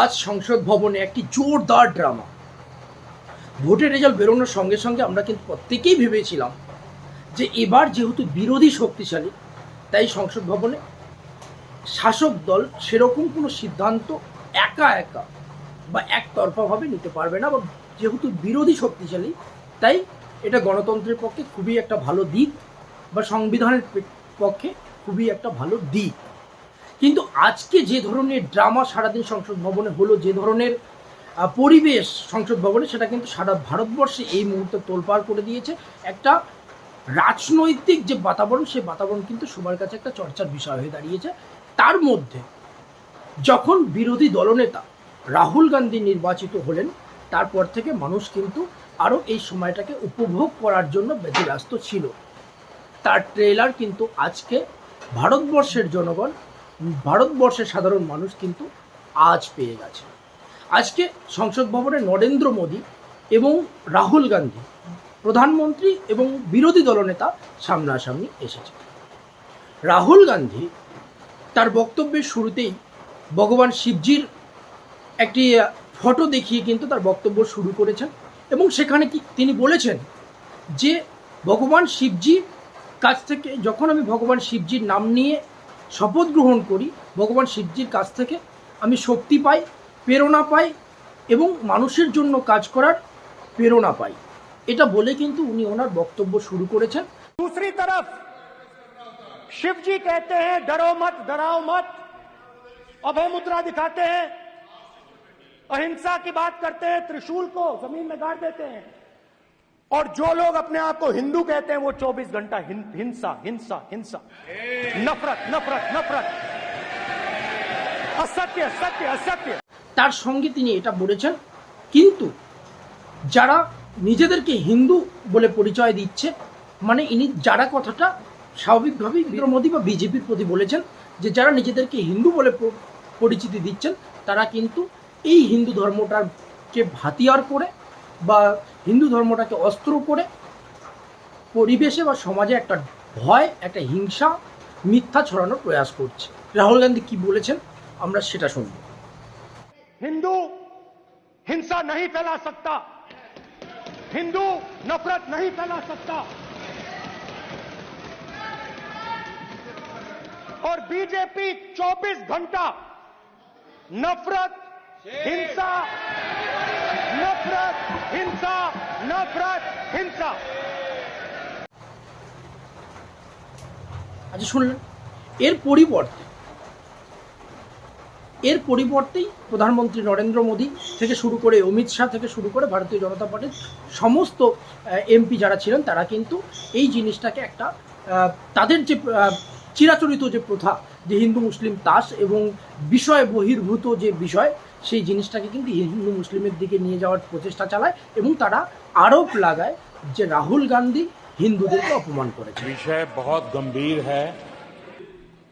আজ সংসদ ভবনে একটি জোরদার ড্রামা। ভোটের রেজাল্ট বেরোনোর সঙ্গে সঙ্গে আমরা কিন্তু প্রত্যেকেই ভেবেছিলাম যে এবার যেহেতু বিরোধী শক্তিশালী, তাই সংসদ ভবনে শাসক দল সেরকম কোনো সিদ্ধান্ত একা একা বা একতরফাভাবে নিতে পারবে না বা যেহেতু বিরোধী শক্তিশালী, তাই এটা গণতন্ত্রের পক্ষে খুবই একটা ভালো দিক বা সংবিধানের পক্ষে খুবই একটা ভালো দিক। কিন্তু আজকে যে ধরনের ড্রামা সারাদিন সংসদ ভবনে হলো, যে ধরনের পরিবেশ সংসদ ভবনে, সেটা কিন্তু সারা ভারতবর্ষে এই মুহূর্তে তোলপাড় করে দিয়েছে। একটা রাজনৈতিক যে বাতাবরণ, সেই বাতাবরণ কিন্তু সবার কাছে একটা চর্চার বিষয় হয়ে দাঁড়িয়েছে। তার মধ্যে যখন বিরোধী দলনেতা রাহুল গান্ধী নির্বাচিত হলেন, তারপর থেকে মানুষ কিন্তু আরও এই সময়টাকে উপভোগ করার জন্য বেঁচে ব্যস্ত ছিল। তার ট্রেলার কিন্তু আজকে ভারতবর্ষের জনগণ ভারতবর্ষের সাধারণ মানুষ কিন্তু আজ পেয়ে গেছে। আজকে সংসদ ভবনে নরেন্দ্র মোদী এবং রাহুল গান্ধী প্রধানমন্ত্রী এবং বিরোধী দলনেতা সামনাসামনি এসেছে। রাহুল গান্ধী তার বক্তব্যের শুরুতেই ভগবান শিবজির একটি ফটো দেখিয়ে কিন্তু তার বক্তব্য শুরু করেছেন এবং সেখানে কি তিনি বলেছেন যে ভগবান শিবজি কাছ থেকে যখন আমি ভগবান শিবজির নাম নিয়ে শপথ গ্রহণ করি ভগবান শিবজির কাছ থেকে আমি শক্তি পাই প্রেরণা পাই এবং মানুষের জন্য কাজ করার প্রেরণা পাই এটা বলে কিন্তু উনি ওনার বক্তব্য শুরু করেছেন दूसरी तरफ शिव जी कहते हैं डरो मत डराओ मत अभय मुद्रा दिखाते हैं अहिंसा की बात करते हैं त्रिशूल को जमीन में गाड़ देते हैं और जो लोग अपने आप को हिंदू कहते हैं वो 24 घंटा हिं- हिंसा हिंसा हिंसा नफरत नफरत नफरत असत्य सत्य असत्य তার সঙ্গে তিনি এটা বলেছেন কিন্তু যারা নিজেদেরকে হিন্দু বলে পরিচয় দিচ্ছে মানে ইনি যারা কথাটা স্বাভাবিকভাবেই নরেন্দ্র মোদী বা বিজেপির প্রতি বলেছেন যে যারা নিজেদেরকে হিন্দু বলে প- পরিচিতি দিচ্ছেন তারা কিন্তু এই হিন্দু ধর্মটাকে ভাতিয়ার করে বা হিন্দু ধর্মটাকে অস্ত্র করে পরিবেশে বা সমাজে একটা ভয় একটা হিংসা মিথ্যা ছড়ানোর প্রয়াস করছে রাহুল গান্ধী কি বলেছেন আমরা সেটা শুনবো हिंदू हिंसा नहीं फैला सकता हिंदू नफरत नहीं फैला सकता और बीजेपी 24 घंटा नफरत हिंसा नफरत हिंसा নফরত হিংসা। আচ্ছা শুনলেন? এর পরিবর্তে, এর পরিবর্তেই প্রধানমন্ত্রী নরেন্দ্র মোদী থেকে শুরু করে, অমিত শাহ থেকে শুরু করে ভারতীয় জনতা পার্টির সমস্ত এমপি যারা ছিলেন, তারা কিন্তু এই জিনিসটাকে একটা তাদের যে চিরাচরিত যে প্রথা, যে হিন্দু মুসলিম তাস এবং বিষয় বহির্ভূত যে বিষয় সেই জিনিসটাকে কিন্তু হিন্দু মুসলিমের দিকে নিয়ে যাওয়ার প্রচেষ্টা চালায় এবং তারা আরোপ লাগায় যে রাহুল গান্ধী হিন্দুদেরকে অপমান করেছে विषय बहुत गंभीर है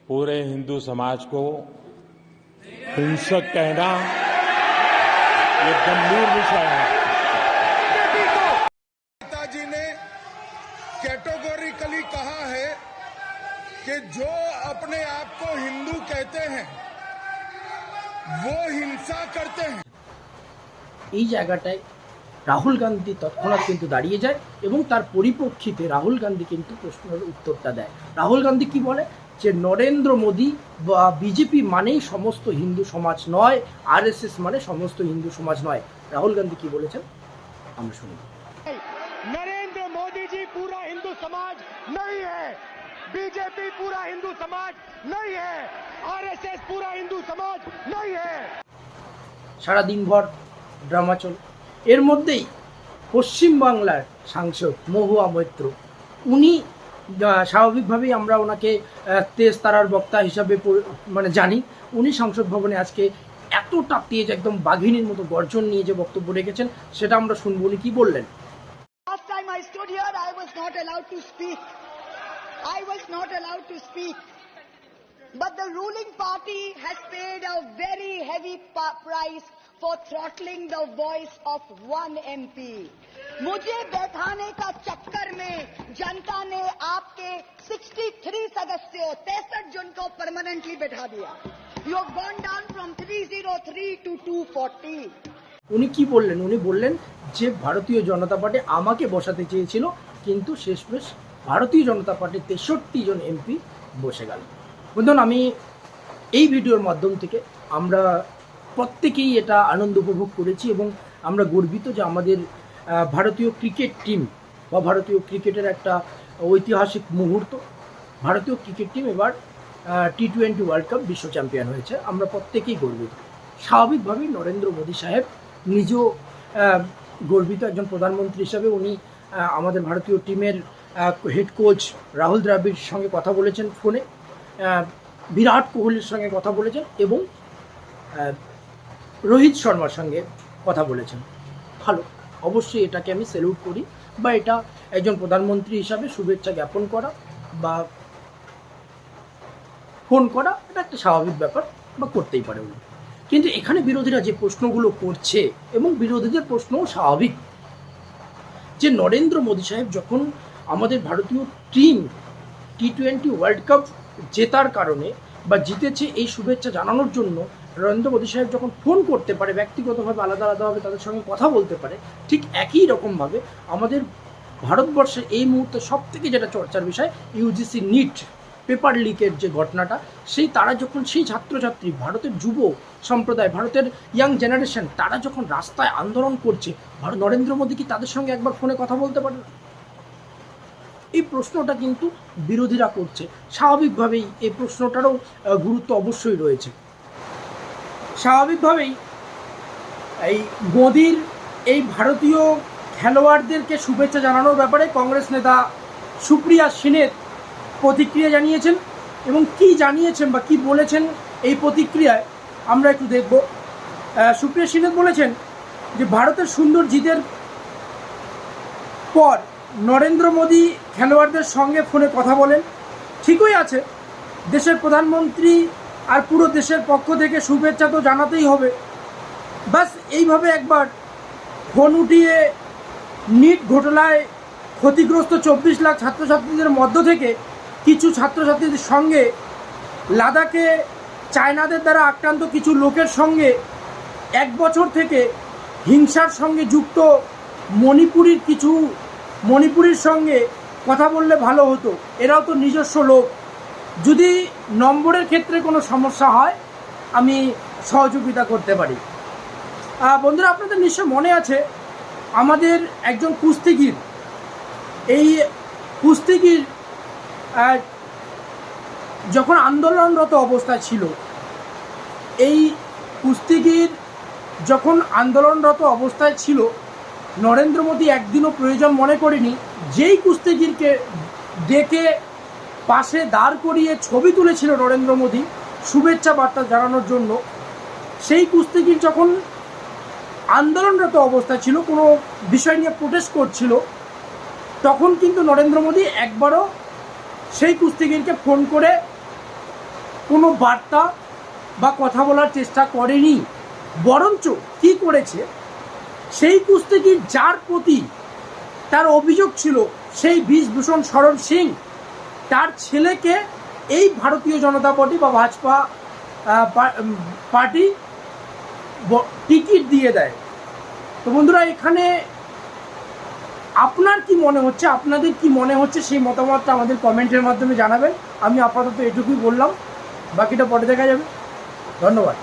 पूरे हिंदू समाज को हिंसक कहना ये गंभीर विषय है नेताजी ने कैटेगोरिकली कहा है कि जो अपने आप को हिंदू कहते हैं वो हिंसा करते हैं এই জায়গাটায় রাহুল গান্ধী তৎক্ষণাৎ কিন্তু দাঁড়িয়ে যায় এবং তার পরিপ্রেক্ষিতে রাহুল গান্ধী কিন্তু প্রশ্নের উত্তরটা দেয় রাহুল গান্ধী কি বলে যে নরেন্দ্র মোদী বা বিজেপি মানেই সমস্ত হিন্দু সমাজ নয় আরএসএস মানে সমস্ত হিন্দু সমাজ নয় রাহুল গান্ধী কি বলেছেন আমরা শুনি नरेंद्र मोदी जी पूरा हिंदू समाज नहीं है बीजेपी पूरा हिंदू समाज नहीं है आरएसएस पूरा हिंदू समाज नहीं है সারা দিনভর ড্রামা চলে এর মধ্যেই পশ্চিমবাংলার সাংসদ মহুয়া মৈত্র উনি আহ, স্বাভাবিকভাবেই আমরা ওনাকে আহ, তেজ তারার বক্তা হিসাবে পরি- মানে জানি উনি সংসদ ভবনে আজকে এতটা তেজ একদম বাঘিনীর মতো গর্জন নিয়ে যে বক্তব্য রেখেছেন সেটা আমরা শুনবো উনি কি বললেন Last time I stood here, I was not allowed to speak. I was not allowed to speak. but the ruling party has paid a very heavy pa- price for throttling the voice of one MP. मुझे बैठाने का चक्कर में जनता ने आपके 63 सदस्यों तिरसठ जन को परमानेंटली बैठा दिया you have gone down from 303 to 240 উনি কি বললেন উনি বললেন যে ভারতীয় জনতা পার্টি আমাকে বসাতে চেয়েছিল কিন্তু শেষমেশ ভারতীয় জনতা পার্টির তেষট্টি জন এমপি বসে গেল। বন্ধুন আমি এই ভিডিওর মাধ্যম থেকে আমরা প্রত্যেকেই এটা আনন্দ উপভোগ করেছি এবং আমরা গর্বিত যে আমাদের ভারতীয় ক্রিকেট টিম বা ভারতীয় ক্রিকেটের একটা ঐতিহাসিক মুহূর্ত। ভারতীয় ক্রিকেট টিম এবার টি টোয়েন্টি ওয়ার্ল্ড কাপ বিশ্ব চ্যাম্পিয়ন হয়েছে। আমরা প্রত্যেকেই গর্বিত। স্বাভাবিকভাবেই নরেন্দ্র মোদী সাহেব নিজেও গর্বিত একজন প্রধানমন্ত্রী হিসাবে উনি আমাদের ভারতীয় টিমের হেড কোচ রাহুল দ্রাবিড়ের সঙ্গে কথা বলেছেন ফোনে বিরাট কোহলির সঙ্গে কথা বলেছেন এবং রোহিত শর্মার সঙ্গে কথা বলেছেন। ভালো, অবশ্যই এটাকে আমি স্যালুট করি বা এটা একজন প্রধানমন্ত্রী হিসাবে শুভেচ্ছা জ্ঞাপন করা বা ফোন করা, এটা একটা স্বাভাবিক ব্যাপার বা করতেই পারে উনি। কিন্তু এখানে বিরোধীরা যে প্রশ্নগুলো করছে এবং বিরোধীদের প্রশ্নও স্বাভাবিক। যে নরেন্দ্র মোদী সাহেব যখন আমাদের ভারতীয় team T twenty world cup জেতার কারণে বা জিতেছে এই শুভেচ্ছা জানানোর জন্য নরেন্দ্র মোদী সাহেব যখন ফোন করতে পারে, ব্যক্তিগতভাবে আলাদা আলাদাভাবে তাদের সঙ্গে কথা বলতে পারে, ঠিক একই রকমভাবে আমাদের ভারতবর্ষের এই মুহূর্তে সব থেকে যেটা চর্চার বিষয় ইউজিসি নিট পেপার লিকের যে ঘটনাটা, সেই তারা যখন, সেই ছাত্রছাত্রী, ভারতের যুব সম্প্রদায়, ভারতের ইয়াং জেনারেশন তারা যখন রাস্তায় আন্দোলন করছে, ভারত, নরেন্দ্র মোদী কি তাদের সঙ্গে একবার ফোনে কথা বলতে পারে? না এই প্রশ্নটা কিন্তু বিরোধীরা করছে। স্বাভাবিকভাবেই এই প্রশ্নটারও গুরুত্ব অবশ্যই রয়েছে। স্বাভাবিকভাবেই এই মোদির এই ভারতীয় খেলোয়াড়দেরকে শুভেচ্ছা জানানোর ব্যাপারে কংগ্রেস নেতা সুপ্রিয়া সিনের প্রতিক্রিয়া জানিয়েছেন এবং কি জানিয়েছেন বা কি বলেছেন এই প্রতিক্রিয়ায় আমরা একটু দেখব। সুপ্রিয়া সিনের বলেছেন যে ভারতের সুন্দর জিতের পর নরেন্দ্র মোদী খেলোয়াড়দের সঙ্গে ফোনে কথা বলেন। ঠিকই আছে, দেশের প্রধানমন্ত্রী আর পুরো দেশের পক্ষ থেকে শুভেচ্ছা তো জানাতেই হবে। বাস এইভাবে একবার ফোন উঠিয়ে নিট ঘটনায় ক্ষতিগ্রস্ত চব্বিশ লাখ ছাত্রছাত্রীদের মধ্য থেকে কিছু ছাত্রছাত্রীদের সঙ্গে, লাদাখে চায়নাদের দ্বারা আক্রান্ত কিছু লোকের সঙ্গে এক বছর থেকে হিংসার সঙ্গে যুক্ত মণিপুরীর কিছু, মণিপুরীর সঙ্গে কথা বললে ভালো হতো। এরাও তো নিজস্ব লোক। যদি নম্বরের ক্ষেত্রে কোনো সমস্যা হয়, আমি সহযোগিতা করতে পারি। বন্ধুরা, আপনাদের নিশ্চয় মনে আছে, আমাদের একজন কুস্তিগির, এই কুস্তিগির যখন আন্দোলনরত অবস্থায় ছিল, এই কুস্তিগির যখন আন্দোলনরত অবস্থায় ছিল, নরেন্দ্র মোদী একদিনও প্রয়োজন মনে করেনি, যেই কুস্তিগিরকে ডেকে পাশে দাঁড় করিয়ে ছবি তুলেছিল নরেন্দ্র মোদী, শুভেচ্ছা বার্তা জানানোর জন্য, সেই কুস্তিগির যখন আন্দোলনরত অবস্থা ছিল, কোনো বিষয় নিয়ে প্রোটেস্ট করছিল, তখন কিন্তু নরেন্দ্র মোদী একবারও সেই কুস্তিগিরকে ফোন করে কোনো বার্তা বা কথা বলার চেষ্টা করেনি। বরঞ্চ কী করেছে? সেই কুস্তিগির যার প্রতি তার অভিযোগ ছিল, সেই বিশভূষণ শরণ সিং, তার ছেলেকে এই ভারতীয় জনতা পার্টি বা ভাজপা পার্টি টিকিট দিয়ে দেয়। তো বন্ধুরা, এখানে আপনার কি মনে হচ্ছে? আপনাদের কি মনে হচ্ছে? সেই মতামতটা আমাদের কমেন্টের মাধ্যমে জানাবেন। আমি আপাতত এটুকুই বললাম। বাকিটা পরে দেখা যাবে। ধন্যবাদ।